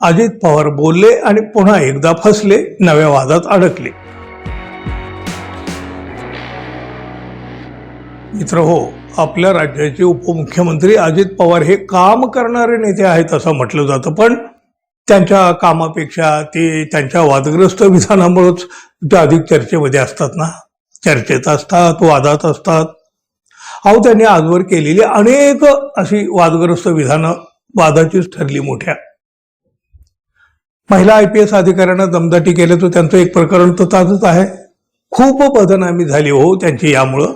अजित पवार बोलले आणि पुन्हा एकदा फसले नव्या वादात अडकले. मित्र हो आपल्या राज्याचे उपमुख्यमंत्री अजित पवार हे काम करणारे नेते आहेत असं म्हटलं जातं पण त्यांच्या कामापेक्षा ते त्यांच्या वादग्रस्त विधानामुळेच ते अधिक चर्चेमध्ये असतात ना. चर्चेत असतात वादात असतात. अहो त्यांनी आजवर केलेली अनेक अशी वादग्रस्त विधानं वादाचीच ठरली मोठ्या. महिला आय पी एस अधिकाऱ्यांना दमदाटी केलं तर त्यांचं एक प्रकरण तर ताजच आहे. खूप बदनामी झाली हो त्यांची यामुळं.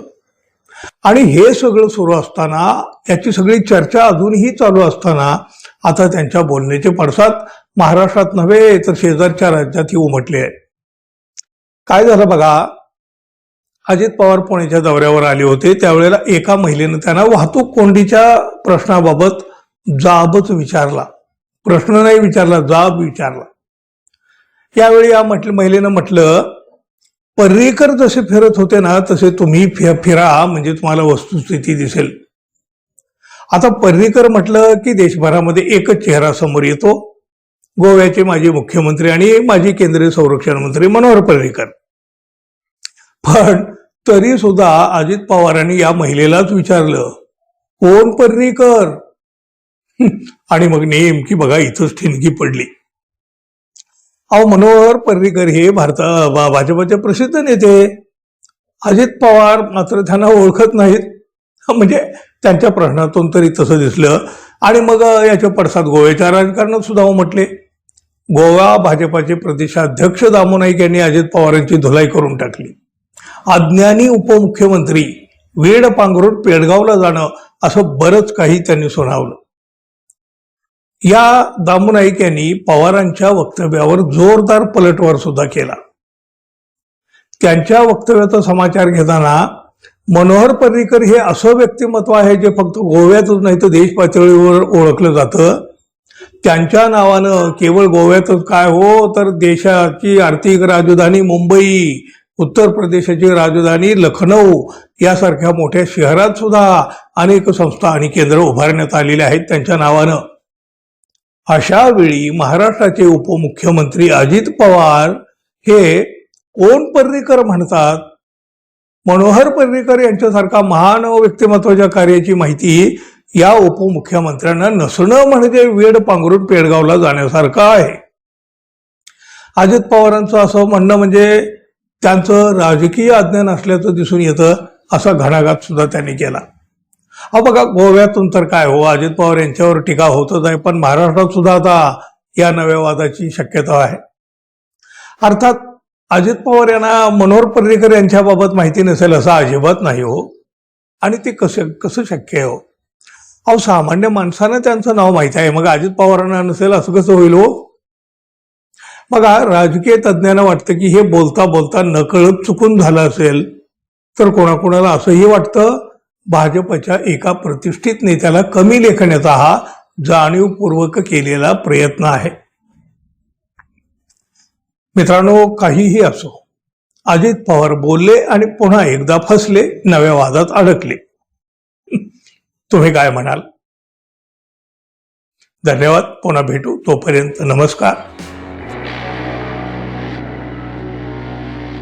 आणि हे सगळं सुरू असताना याची सगळी चर्चा अजूनही चालू असताना आता त्यांच्या बोलण्याचे पडसाद महाराष्ट्रात नव्हे तर शेजारच्या राज्यातही उमटले आहे काय झालं बघा? अजित पवार पुण्याच्या दौऱ्यावर आले होते. त्यावेळेला एका महिलेनं त्यांना वाहतूक कोंडीच्या प्रश्नाबाबत जाबच विचारला. प्रश्न नाही विचारला जाब विचारला. यावेळी या म्हटलं महिलेनं म्हटलं पर्रीकर जसे फिरत होते ना तसे तुम्ही फिरा म्हणजे तुम्हाला वस्तुस्थिती दिसेल. आता पर्रीकर म्हटलं की देशभरामध्ये एकच चेहरा समोर येतो गोव्याचे माजी मुख्यमंत्री आणि माजी केंद्रीय संरक्षण मंत्री मनोहर पर्रीकर. पण तरी सुद्धा अजित पवारांनी या महिलेलाच विचारलं कोण पर्रीकर? आणि मग नेमकी बघा इथंच ठिणगी पडली. अहो मनोहर पर्रीकर हे भारता भाजपचे प्रसिद्ध नेते. अजित पवार मात्र त्यांना ओळखत नाहीत. म्हणजे त्यांच्या प्रश्नातून तरी तसं दिसलं. आणि मग याच्या पडसाद गोव्याच्या राजकारणात सुद्धा हो म्हटले. गोवा भाजपाचे प्रदेशाध्यक्ष दामू नाईक यांनी अजित पवारांची धुलाई करून टाकली. अज्ञानी उपमुख्यमंत्री वेड पांघरून पेडगावला जाणं असं बरंच काही त्यांनी सुनावलं. या दामू नाईक यांनी पवारांच्या वक्तव्यावर जोरदार पलटवार सुद्धा केला. त्यांच्या वक्तव्याचा समाचार घेताना मनोहर पर्रीकर हे असं व्यक्तिमत्व आहे जे फक्त गोव्यातच नाही तर देश पातळीवर ओळखलं जातं. त्यांच्या नावानं केवळ गोव्यातच काय हो तर देशाची आर्थिक राजधानी मुंबई उत्तर प्रदेशाची राजधानी लखनौ यासारख्या मोठ्या शहरात सुद्धा अनेक संस्था आणि केंद्र उभारण्यात आलेली आहेत त्यांच्या नावानं. अशा वेळी महाराष्ट्राचे उपमुख्यमंत्री अजित पवार हे कोण पर्रीकर म्हणतात? मनोहर पर्रीकर यांच्यासारखा महान व्यक्तिमत्वाच्या कार्याची माहिती या उपमुख्यमंत्र्यांना नसणं म्हणजे वेड पांघरून पेडगावला जाण्यासारखं आहे. अजित पवारांचं असं म्हणणं म्हणजे त्यांचं राजकीय अज्ञान असल्याचं दिसून येतं असा घणाघात सुद्धा त्यांनी केला. अहो बघा गोव्यातून तर काय हो अजित पवार यांच्यावर टीका होतच आहे पण महाराष्ट्रात सुद्धा आता या नव्या वादाची शक्यता आहे. अर्थात अजित पवार यांना मनोहर पर्रीकर यांच्याबाबत माहिती नसेल असं अजिबात नाही हो. आणि ते कसं कसं शक्य आहे हो? अहो सामान्य माणसानं त्यांचं नाव माहिती आहे मग अजित पवारांना नसेल असं कसं होईल हो? बघा राजकीय तज्ज्ञांना वाटतं की हे बोलता बोलता नकळत चुकून झालं असेल तर कोणाकोणाला असंही वाटतं? भाजपच्या एका प्रतिष्ठित नेत्याला कमी लेखण्याचा हा जाणीवपूर्वक केलेला प्रयत्न आहे. मित्रांनो काहीही असो अजित पवार बोलले आणि पुन्हा एकदा फसले नव्या वादात अडकले. तुम्ही काय म्हणाल? धन्यवाद. पुन्हा भेटू. तोपर्यंत नमस्कार.